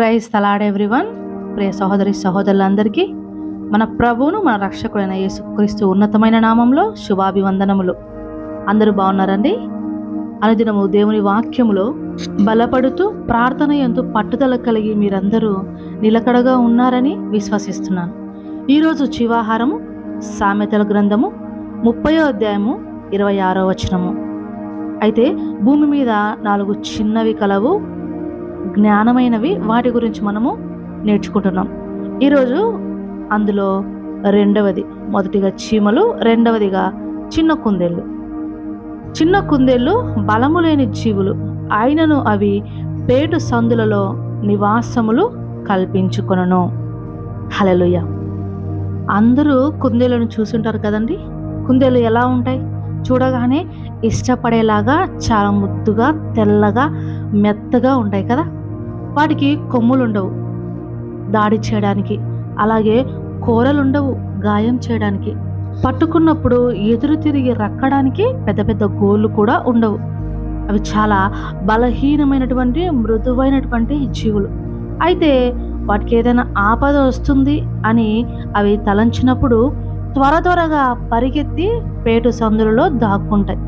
Praise తలాడ్ everyone. ప్రియ సహోదరి సహోదరులందరికీ మన ప్రభువును మన రక్షకుడైన యేసుక్రీస్తు ఉన్నతమైన నామంలో శుభాభివందనములు. అందరూ బాగున్నారండి? అనుదినము దేవుని వాక్యములో బలపడుతూ ప్రార్థన ఎందు పట్టుదల కలిగి మీరందరూ నిలకడగా ఉన్నారని విశ్వసిస్తున్నాను. ఈరోజు జీవాహారము సామెతల గ్రంథము ముప్పయో అధ్యాయము ఇరవై ఆరో వచనము. అయితే భూమి మీద నాలుగు చిన్నవి కలవు జ్ఞానమైనవి వాటి గురించి మనము నేర్చుకుంటున్నాం. ఈరోజు అందులో రెండవది మొదటిగా చీమలు రెండవదిగా చిన్న కుందేళ్ళు. చిన్న కుందేళ్ళు బలము లేని జీవులు ఆయనను అవి పేటు సందులలో నివాసములు కల్పించుకొనను. హలలుయ అందరూ కుందేళ్ళను చూసుంటారు కదండి? కుందేళ్ళు ఎలా ఉంటాయి? చూడగానే ఇష్టపడేలాగా చాలా ముద్దుగా తెల్లగా మెత్తగా ఉంటాయి కదా? వాటికి కొమ్ములు ఉండవు దాడి చేయడానికి అలాగే కూరలు ఉండవు గాయం చేయడానికి. పట్టుకున్నప్పుడు ఎదురు తిరిగి రక్కడానికి పెద్ద పెద్ద గోళ్ళు కూడా ఉండవు. అవి చాలా బలహీనమైనటువంటి మృదువైనటువంటి జీవులు. అయితే వాటికి ఏదైనా ఆపద వస్తుంది అని అవి తలంచినప్పుడు త్వర త్వరగా పరిగెత్తి పేటు సందులలో దాక్కుంటాయి.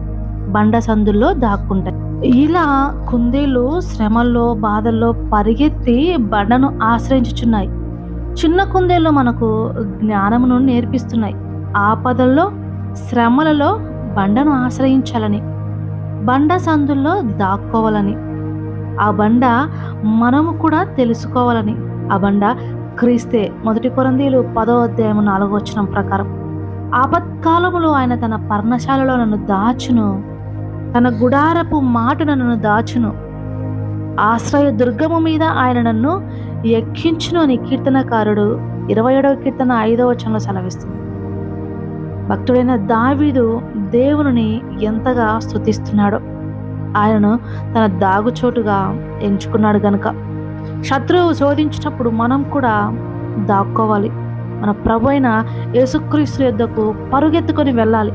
బండ సందుల్లో దాక్కుంటాయి. ఇలా కుందేలు శ్రమల్లో బాధల్లో పరిగెత్తి బండను ఆశ్రయించుచున్నాయి. చిన్న కుందేళ్ళు మనకు జ్ఞానమును నేర్పిస్తున్నాయి. ఆపదల్లో శ్రమలలో బండను ఆశ్రయించాలని బండ సందుల్లో దాక్కోవాలని. ఆ బండ మనము కూడా తెలుసుకోవాలని. ఆ బండ క్రీస్తే మొదటి కొరందీలు పదో అధ్యాయం నాలుగో వచనం ప్రకారం. ఆపత్కాలములో ఆయన తన పర్ణశాలలో నన్ను దాచును. తన గుడారపు మాటను నన్ను దాచును. ఆశ్రయ దుర్గము మీద ఆయన నన్ను ఎక్కించును అని కీర్తనకారుడు ఇరవై ఏడవ కీర్తన ఐదవ వచనంలో సెలవిస్తుంది. భక్తుడైన దావీదు దేవుని ఎంతగా స్తుతిస్తున్నాడో ఆయనను తన దాగుచోటుగా ఎంచుకున్నాడు గనుక. శత్రువు శోధించినప్పుడు మనం కూడా దాక్కోవాలి. మన ప్రభు అయిన యేసుక్రీస్తు యొద్దకు పరుగెత్తుకొని వెళ్ళాలి.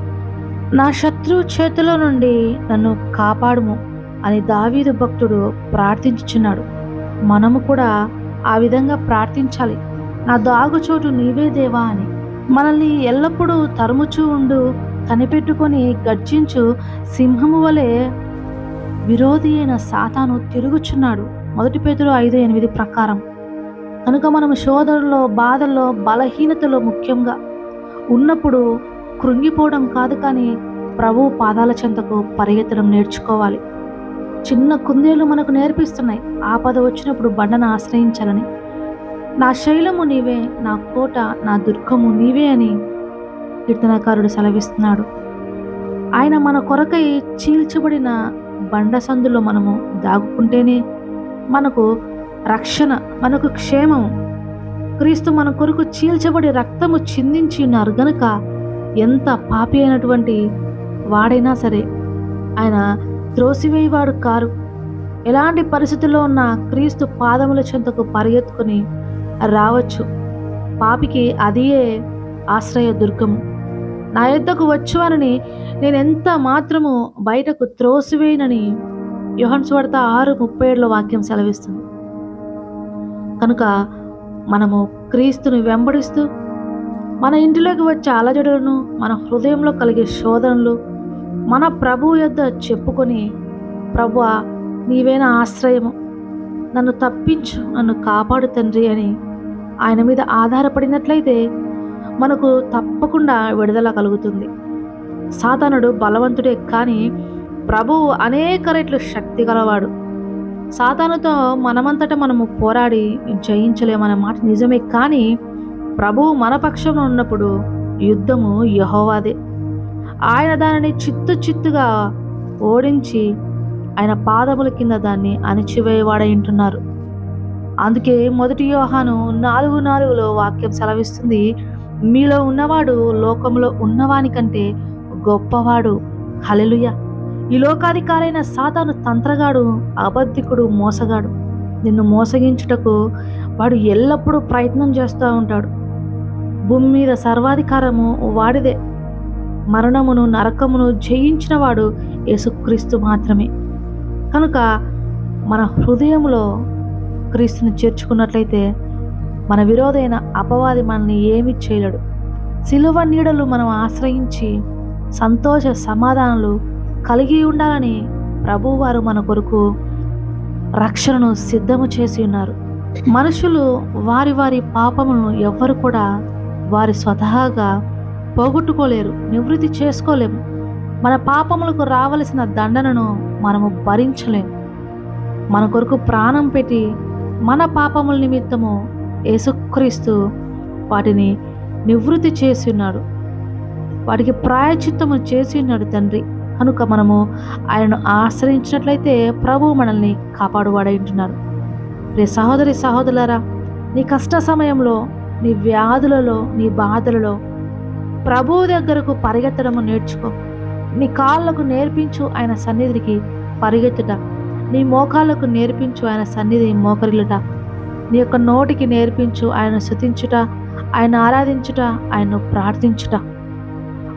నా శత్రువు చేతిలో నుండి నన్ను కాపాడుము అని దావీదు భక్తుడు ప్రార్థించుచున్నాడు. మనము కూడా ఆ విధంగా ప్రార్థించాలి. నా దాగుచోటు నీవే దేవా అని. మనల్ని ఎల్లప్పుడూ తరుముచూ ఉండు కనిపెట్టుకొని గర్జించు సింహము వలె విరోధి అయిన సాతాను తిరుగుచున్నాడు. మొదటి పేదలు ఐదు ఎనిమిది ప్రకారం. కనుక మనం శోధనలో బాధల్లో బలహీనతలో ముఖ్యంగా ఉన్నప్పుడు కృంగిపోవడం కాదు కానీ ప్రభు పాదాల చెంతకు పరిగెత్తడం నేర్చుకోవాలి. చిన్న కుందేలు మనకు నేర్పిస్తున్నాయి. ఆపద వచ్చినప్పుడు బండను ఆశ్రయించాలని. నా శైలము నీవే నా కోట నా దుర్గము నీవే అని కీర్తనకారుడు సెలవిస్తున్నాడు. ఆయన మన కొరకై చీల్చబడిన బండ సందులో మనము దాగుకుంటేనే మనకు రక్షణ మనకు క్షేమము. క్రీస్తు మన కొరకు చీల్చబడి రక్తము చిందించి ఉన్నారు. గనుక ఎంత పాపి అయినటువంటి వాడైనా సరే ఆయన త్రోసివేయవాడు కారు. ఎలాంటి పరిస్థితుల్లో ఉన్న క్రీస్తు పాదముల చెంతకు పరిగెత్తుకొని రావచ్చు. పాపికి అదియే ఆశ్రయ దుర్గము. నా యొద్దకు వచ్చువనని నేను ఎంత మాత్రము బయటకు త్రోసివేయనని యోహన్స్ వార్త ఆరు ముప్పై ఏడులో వాక్యం సెలవిస్తుంది. కనుక మనము క్రీస్తుని వెంబడిస్తూ మన ఇంటిలోకి వచ్చే అలజడులను మన హృదయంలో కలిగే శోధనలు మన ప్రభు యొద్ద చెప్పుకొని ప్రభు నీవేన ఆశ్రయము? నన్ను తప్పించు నన్ను కాపాడు తండ్రి అని ఆయన మీద ఆధారపడినట్లయితే మనకు తప్పకుండా విడుదల కలుగుతుంది. సాతానుడు బలవంతుడే కానీ ప్రభువు అనేక రెట్లు శక్తి గలవాడు. సాతానుతో మనమంతటా మనము పోరాడి జయించలేమన్న మాట నిజమే కానీ ప్రభువు మన పక్షంలో ఉన్నప్పుడు యుద్ధము యహోవాదే. ఆయన దానిని చిత్తు చిత్తుగా ఓడించి ఆయన పాదముల కింద దాన్ని అణిచివేయవాడయింటున్నారు అందుకే మొదటి యోహాను నాలుగు నాలుగులో వాక్యం సెలవిస్తుంది మీలో ఉన్నవాడు లోకంలో ఉన్నవాని కంటే గొప్పవాడు. హలెలుయ ఈ లోకాధికారైన సాతాను తంత్రగాడు అబద్ధికుడు మోసగాడు. నిన్ను మోసగించుటకు వాడు ఎల్లప్పుడూ ప్రయత్నం చేస్తూ ఉంటాడు. భూమి మీద సర్వాధికారము వాడిదే. మరణమును నరకమును జయించిన వాడు యేసుక్రీస్తు మాత్రమే. కనుక మన హృదయంలో క్రీస్తుని చేర్చుకున్నట్లయితే మన విరోధైన అపవాది మనల్ని ఏమి చేయలేడు. సిలువ నీడలు మనం ఆశ్రయించి సంతోష సమాధానాలు కలిగి ఉండాలని ప్రభువారు మన కొరకు రక్షణను సిద్ధము చేసి ఉన్నారు. మనుషులు వారి వారి పాపములను ఎవ్వరు కూడా వారి స్వతహాగా పోగొట్టుకోలేరు నివృత్తి చేసుకోలేము. మన పాపములకు రావలసిన దండనను మనము భరించలేము. మన కొరకు ప్రాణం పెట్టి మన పాపముల నిమిత్తము యేసుక్రీస్తు వాటిని నివృత్తి చేసి ఉన్నాడు వాటికి ప్రాయచిత్తము చేసి ఉన్నాడు తండ్రి. కనుక మనము ఆయనను ఆశ్రయించినట్లయితే ప్రభువు మనల్ని కాపాడువాడై ఉంటున్నాడు. రే సహోదరి సహోదరులారా నీ కష్ట సమయంలో నీ వ్యాధులలో నీ బాధలలో ప్రభువు దగ్గరకు పరిగెత్తడము నేర్చుకో. నీ కాళ్ళకు నేర్పించు ఆయన సన్నిధికి పరిగెత్తుట. నీ మోకాళ్ళకు నేర్పించు ఆయన సన్నిధి మోకరిలుట నీ యొక్క నోటికి నేర్పించు ఆయన శుతించుట ఆయన ఆరాధించుట ఆయన్ను ప్రార్థించుట.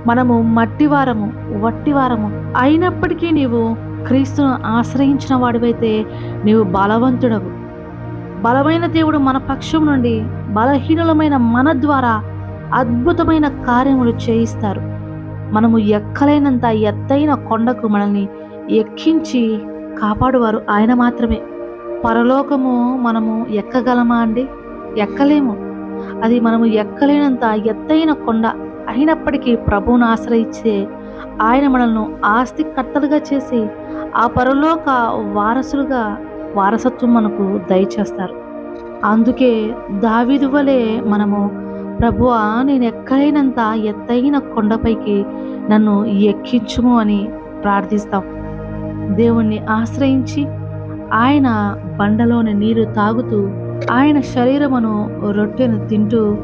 మనము మట్టివారము వట్టివారము అయినప్పటికీ నీవు క్రీస్తును ఆశ్రయించిన వాడివైతే నీవు బలవంతుడవు. బలమైన దేవుడు మన పక్షం నుండి బలహీనులమైన మన ద్వారా అద్భుతమైన కార్యములు చేయిస్తారు. మనము ఎక్కలేనంత ఎత్తైన కొండకు మనల్ని ఎక్కించి కాపాడువారు ఆయన మాత్రమే. పరలోకము మనము ఎక్కగలమా అండి? ఎక్కలేము. అది మనము ఎక్కలేనంత ఎత్తైన కొండ అయినప్పటికీ ప్రభువును ఆశ్రయించే ఆయన మనల్ని ఆస్తికర్తలుగా చేసి ఆ పరలోక వారసులుగా వారసత్వం మనకు దయచేస్తారు. అందుకే దావిదువలే వలె మనము ప్రభువా నేను ఎక్కడైనంత ఎత్తైన కొండపైకి నన్ను ఎక్కించుము అని ప్రార్థిస్తాం. దేవుణ్ణి ఆశ్రయించి ఆయన బండలోని నీరు తాగుతూ ఆయన శరీరమును రొట్టెను తింటూ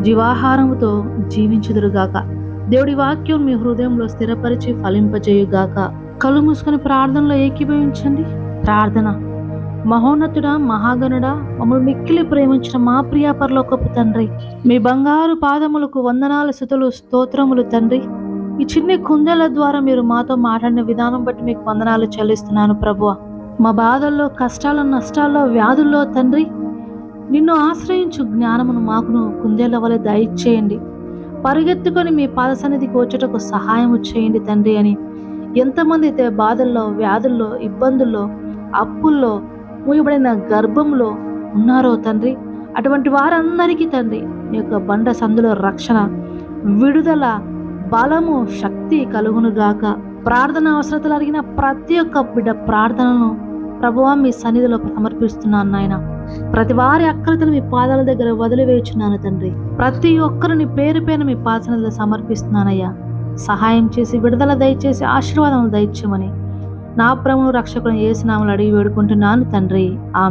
జీవాహారముతో జీవించుదురుగాక. దేవుడి వాక్యం మీ హృదయంలో స్థిరపరిచి ఫలింపజేయుగాక. కళ్ళు మూసుకొని ప్రార్థనలో ఏకీభవించండి. ప్రార్థన. మహోన్నతుడా మహాగణుడా మమ్మల్ని మిక్కిలి ప్రేమించిన మా ప్రియ పరలోకపు తండ్రి. మీ బంగారు పాదములకు వందనాల స్థుతులు స్తోత్రములు తండ్రి. ఈ చిన్ని కుందెల ద్వారా మీరు మాతో మాట్లాడిన విధానం బట్టి మీకు వందనాలు చెల్లిస్తున్నాను ప్రభువ. మా బాధల్లో కష్టాల్లో నష్టాల్లో వ్యాధుల్లో తండ్రి నిన్ను ఆశ్రయించు జ్ఞానమును మాకును కుందేల వలె దయచేయండి. పరిగెత్తుకొని మీ పాద సన్నిధికి వచ్చేటకు సహాయం చేయండి తండ్రి అని ఎంతమంది అయితే బాధల్లో వ్యాధుల్లో ఇబ్బందుల్లో అప్పుల్లో మూయబడిన గర్భంలో ఉన్నారో తండ్రి? అటువంటి వారందరికీ తండ్రి నీ యొక్క బండ సందులో రక్షణ విడుదల బలము శక్తి కలుగునుగాక ప్రార్థన అవసరతలు అడిగిన ప్రతి ఒక్క బిడ్డ ప్రార్థనను ప్రభువా మీ సన్నిధిలో సమర్పిస్తున్నాను నాయన. ప్రతి వారి అక్కరతలు మీ పాదాల దగ్గర వదిలివేయుచున్నాను తండ్రి. ప్రతి ఒక్కరిని పేరు పైన మీ పాసనలో సమర్పిస్తున్నానయ్యా. సహాయం చేసి విడుదల దయచేసి ఆశీర్వాదం దయచేయమని నా ప్రభును రక్షకుని ఏసునామలు అడిగి వేడుకుంటున్నాను తండ్రి. ఆ